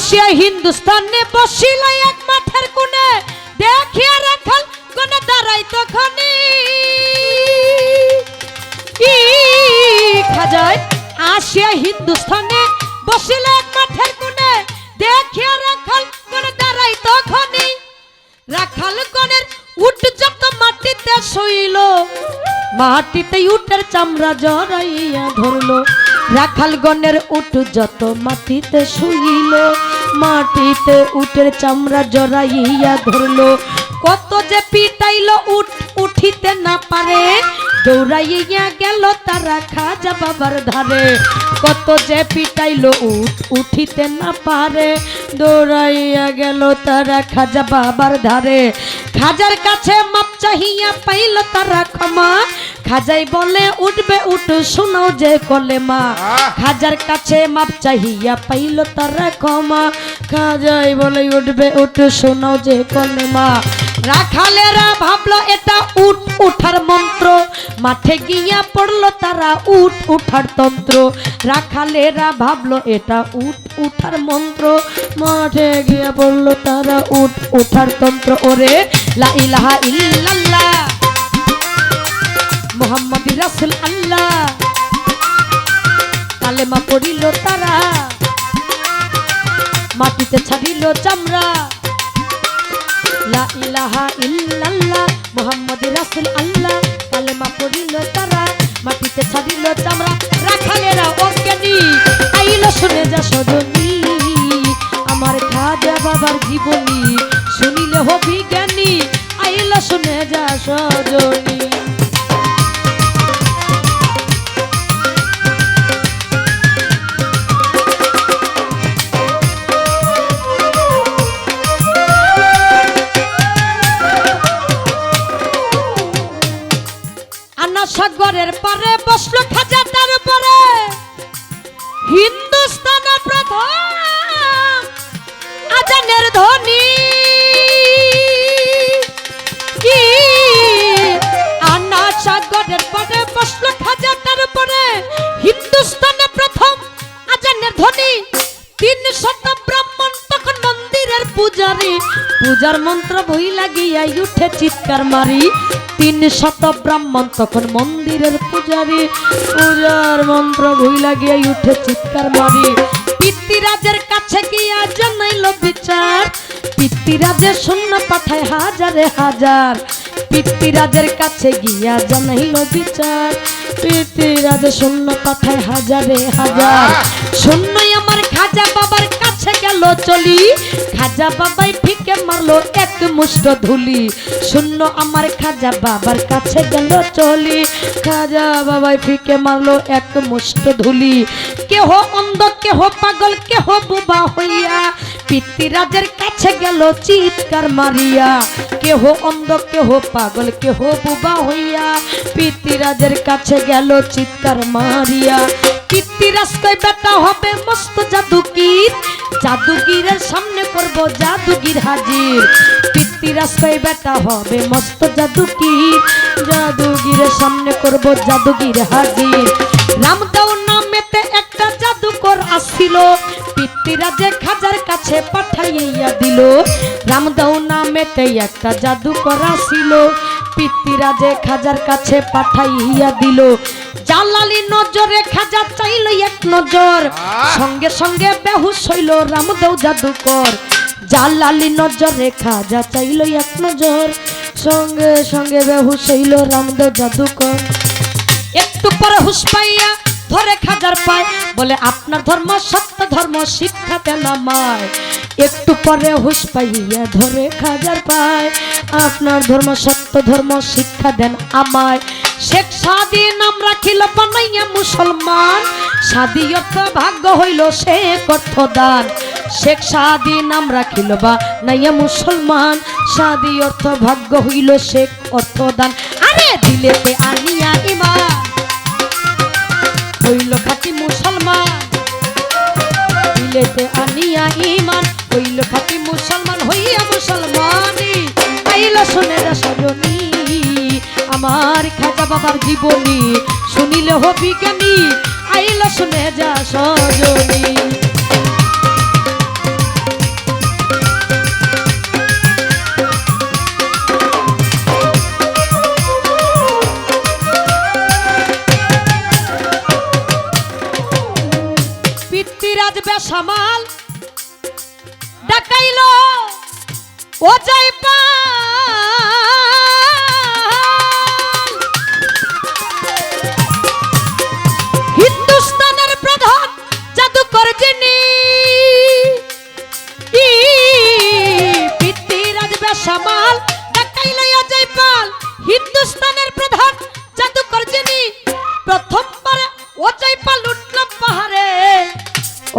আসিয়া হিন্দুস্তানে বসিল এক মাঠের কোণে, দেখিয়া রাখাল কোনে দাঁড়াই তখনই ই খাজায়? আসিয়া হিন্দুস্তানে বসিল এক মাঠের কোণে, দেখিয়া রাখাল কোনে দাঁড়াই তখনই রাখাল গণের উট যত মাটিতে শুইল, মাটিতে উটের চামড়া জড়াইয়া ধরলো। রাখাল গণের উট যত মাটিতে শুইল মাটিতে উটের চামড়া জড়াইয়া ধরলো। কত যে পিটাইল উট উঠিতে না পারে। দৌড়াইয়া গেল তারা খাজা বাবার ধারে। কত যে পিটাইল উট উঠিতে না পারে। দৌড়াইয়া গেল তারা খাজা বাবার ধারে। খাজার কাছে মাপ চাহিয়া পাইল তারা ক্ষমা। খাজাই বলে উঠবে উঠ শোনাও যে কলে মা খাজার কাছে মাপ চাহিয়া পাইল তারা ক্ষমা। খাজাই বলে উঠবে, উঠে শোনো যে কলে মা রাখালেরা ভাবলো, এটা উঠ উঠার মন্ত্র। মাঠে গিয়া পড়ল তারা, উঠ উঠার তন্ত্র। রাখালেরা ভাবলো, এটা উঠ উঠার মন্ত্র। মাঠে গিয়া পড়ল তারা, উঠ উঠার তন্ত্র। ওরে লা ইলাহা ইল্লাল্লাহ, মোহাম্মদ রাসুল আল্লাহ কালেমা পড়িল তারা। মাটিতে ছাড়িল চামড়া। লা ইলাহা ইল্লাল্লাহ, মুহাম্মদ রাসূল আল্লাহ, কালেমা পড়িল তারা, মাটিতে ছাড়িল চামড়া। রাখালেরা অজ্ঞানী আইল শুনে যা সজনী। আমার খাজা বাবার জীবনী, শুনিলে হবি জ্ঞানী, আইল শুনে যা সজনী। পারে বসল খাজা তার উপরে। হিন্দুস্তানের প্রথম আজানের ধ্বনি। কি? আনা সাগরের পারে বসল খাজা তার উপরে। হিন্দুস্তানের প্রথম আজানের ধ্বনি। তিন শত ব্রাহ্মণ তখন মন্দিরের পূজারি। পূজার মন্ত্র বই লাগিয়া উঠে চিৎকার মারি। তিন শত ব্রাহ্মণ তখন মন্দিরের পূজারি। পূজার মন্ত্র বই লাগিয়া উঠে চিৎকার মারি। পিতৃরাজের কাছে গিয়া জানাইল বিচার। পিতৃরাজের শূন্য পাঠায় হাজারে হাজার। পিতৃরাজের কাছে গিয়া জানাইল বিচার। পিতৃরাজের শূন্য পাঠায় হাজারে হাজার। শূন্যই আমার খাজা বাবার গেল চলি। খাজা বাবাই ফিকে মারলো এক মুষ্ট ধুলি। শূন্য আমার খাজা বাবার কাছে গেল চলি। খাজা বাবাই ফিকে মারলো এক মুষ্ট ধুলি। কেহ অন্ধ, কেহ পাগল, কেহ বুবা হইয়া। পিতৃরাজের কাছে গেল চিৎকার মারিয়া। কেহ অন্ধ, কেহ পাগল, কেহ বুবা হইয়া। পিতৃরাজের কাছে গেল চিৎকার মারিয়া। পিতৃরাজ বেটা হবে মস্ত জাদুকির। জাদুগিরের সামনে করব জাদুগির হাজির। পিতৃরাজ কই বেটা হবে মস্ত জাদুকির জাদুগিরের সামনে করব জাদুগির হাজির। রামদাও নামেতে একটা জাদুকর আসছিল পিতৃরাজে খাজার কাছে পাঠাইয়া দিল। রামদাও নামেতে একটা জাদুকর আসিল। পিতৃরাজে খাজার কাছে পাঠাইয়া দিল। জালালি নজরে খাজা চাইল এক নজর। সঙ্গে সঙ্গে বেহুশ হইল রামদেও জাদুকর। জালালি নজরে খাজা চাইল এক নজর। সঙ্গে সঙ্গে বেহুশ হইল রামদেও জাদুকর। একটু পরে হুশ পাইয়া ধরে খাজার পায়। বলে আপনার ধর্ম সত্য ধর্ম শিক্ষা শিক্ষাতে নামায় একটু পরে হুশ পাইয়া ধরে খাজার পায়। আপনার ধর্ম সত্য ধর্ম শিক্ষা দেন আমায়। শেখ সাদি নাম রাখিল বানাইয়া মুসলমান। সাদি অর্থ ভাগ্য হইল সে অর্থ দান শেখ সাদি নাম রাখিল বা নাইয়া মুসলমান। সাদি অর্থ ভাগ্য হইল শেখ অর্থ দান আরে দিলেতে আনিয়া ইমান হইল খাঁটি মুসলমান। দিলেতে আনিয়া ইমান। হইল খাঁটি মুসলমান, হইয়া মুসলমানি আইল শুনে সজনী। আমার খাজা বাবার জীবনী শুনিলে হবি জ্ঞানী আইল শুনে যা সজনী।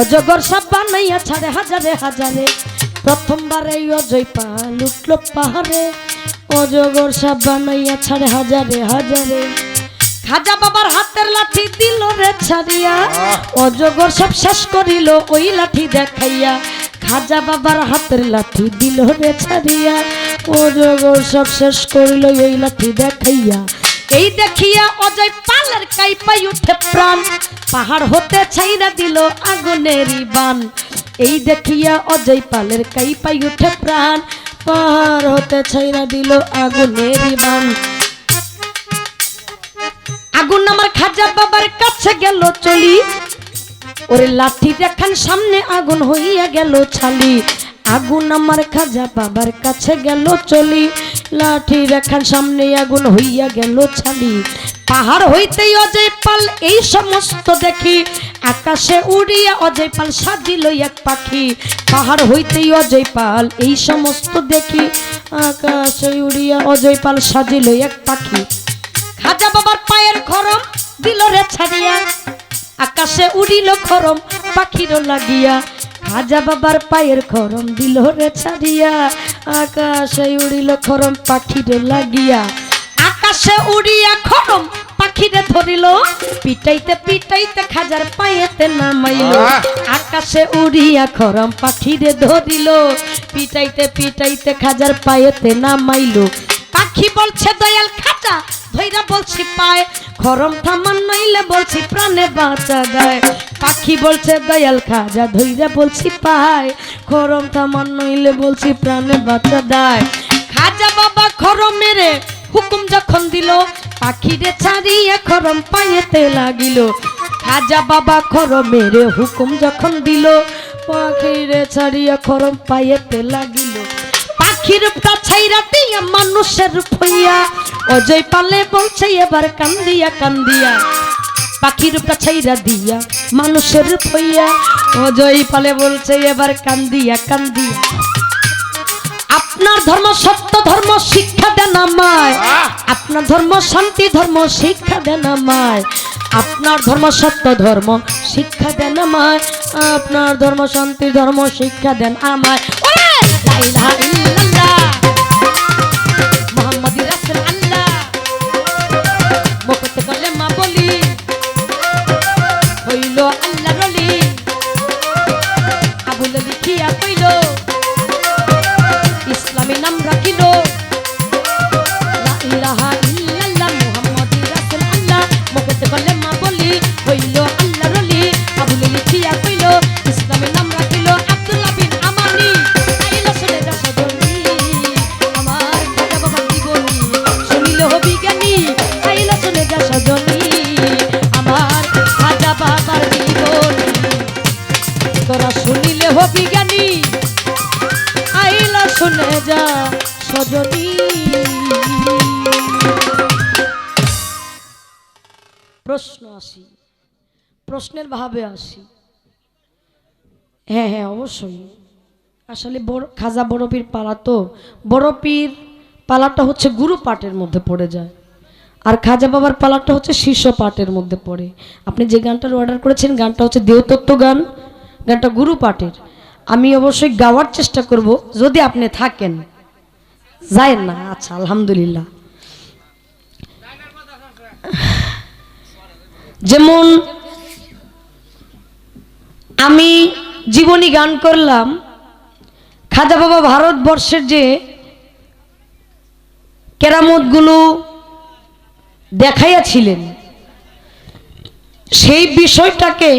অজগর সাপ বানাইয়া ছাড়ে হাজারে হাজারে। প্রথমবার অজয় পাল উঠল পাহাড়ে। অজগর সাপ বানাইয়া ছাড়ে হাজারে হাজারে। খাজা বাবার হাতের লাঠি দিল রে ছাড়িয়া। অজগর সব শেষ করিল ওই লাঠি দেখাইয়া। খাজা বাবার হাতের লাঠি দিল রে ছাড়িয়া। অজগর সব শেষ করিল ওই লাঠি দেখাইয়া। এই দেখিয়া অজয় পালের কাইপাই উঠে প্রাণ। পাহাড় হতে ছাইরা দিল আগুনেরই বান। এই দেখিয়া অজয় পালের কাইপাই উঠে প্রাণ। পাহাড় হতে ছাইরা দিল আগুনেরই বান। আগুন আমার খাজা বাবার কাছে গেল চলি। ওরে লাঠি দেখান সামনে আগুন হইয়া গেল ছালি। আগুন আমার খাজা বাবার কাছে গেল চলি। লাঠি দেখান, সামনে আগুন হইয়া গেল ছালি পাহাড় হইতেই অজয় পাল এই সমস্ত দেখি। আকাশে উড়িয়া অজয় পাল সাজিল এক পাখি। পাহাড় হইতেই অজয় পাল এই সমস্ত দেখি। আকাশে উড়িয়া অজয় পাল সাজিল এক পাখি। খাজা বাবার পায়ের খরম দিল রে ছাড়িয়া আকাশে উড়িল খরম পাখির লাগিয়া। খাজা বাবার পায়ের খরম দিল রে ছাড়িয়া। আকাশে উড়িল খরম পাখির লাগিয়া। আকাশে উড়িয়া খরম পাখিরে ধরিল। পিটাইতে পিটাইতে খাজার পায়েতে নামাইল! আকাশে উড়িয়া খরম পাখিরে ধরিল। পিটাইতে পিটাইতে খাজার পায়েতে নামাইল। পাখি বলছে দয়াল খাজা ধৈরা বলছি পায় খরম থামান নইলে বলছি প্রাণে বাঁচা দেয় পাখি বলছে, দয়াল খাজা ধৈরা বলছি পায় খরম থামান নইলে বলছি প্রাণে বাঁচা দেয় খাজা বাবা খরম মেরে হুকুম যখন দিল, পাখিরে ছাড়িয়ে খরম পায়েতে লাগিল। খাজা বাবা খরম মেরে হুকুম যখন দিল, পাখিরে ছাড়িয়ে খরম পায়েতে লাগিল। পাখির কাছাইরা দিয়া মানুষের ফইয়া অজয় পালে বলছে এবার কান্দিয়া কান্দিয়া। পাখির কাছাইরা দিয়া মানুষের ফইয়া অজয় পালে বলছে এবার কান্দিয়া কান্দিয়া। আপনার ধর্ম সত্য ধর্ম শিক্ষা দেন আমায়। আপনার ধর্ম শান্তি ধর্ম শিক্ষা দেন আমায়। আপনার ধর্ম সত্য ধর্ম শিক্ষা দেন আমায়। আপনার ধর্ম শান্তি ধর্ম শিক্ষা দেন আমায়। সজনী। প্রশ্ন আসি, প্রশ্নের ভাবে আসি। হ্যাঁ হ্যাঁ অবশ্যই। আসলে বড়, খাজা বড়পীর পালা তো বড়পীর পালাটা হচ্ছে গুরু পাটের মধ্যে পড়ে যায়। আর খাজা বাবার পালাটা হচ্ছে শীর্ষ পাটের মধ্যে পড়ে। আপনি যে গানটার অর্ডার করেছেন, গানটা হচ্ছে দেওতত্ত্ব গান, গানটা গুরু পাটের। আমি অবশ্যই গাওয়ার চেষ্টা করব, যদি আপনি থাকেন। যায়েন না আচ্ছা আলহামদুলিল্লাহ। যেমন আমি জীবনী গান করলাম খাজা বাবা ভারতবর্ষের যে কেরামতগুলো দেখাইয়াছিলেন সেই বিষয়টাকে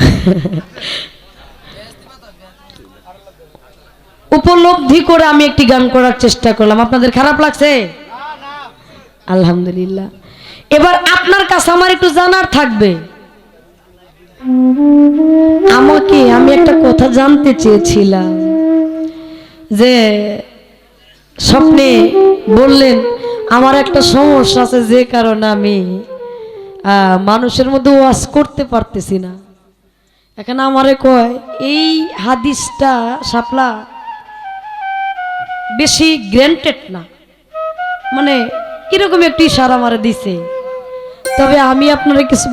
উপলব্ধি করে আমি একটি গান করার চেষ্টা করলাম। আপনাদের খারাপ লাগছে? আলহামদুলিল্লাহ। এবার আপনার কাছে আমার একটু জানার থাকবে। আমাকে আমি একটা কথা জানতে চেয়েছিলাম যে স্বপ্নে বললেন আমার একটা সমস্যা আছে যে কারণে আমি আহ, মানুষের মধ্যে ওয়াজ করতে পারতেছি না। এখানে আমারে কয়, এই হাদিসটা সাপলা বেশি গ্র্যান্টেড না। মানে এরকম একটি ইশারা আমারে দিছে। তবে আমি আপনারা কিছু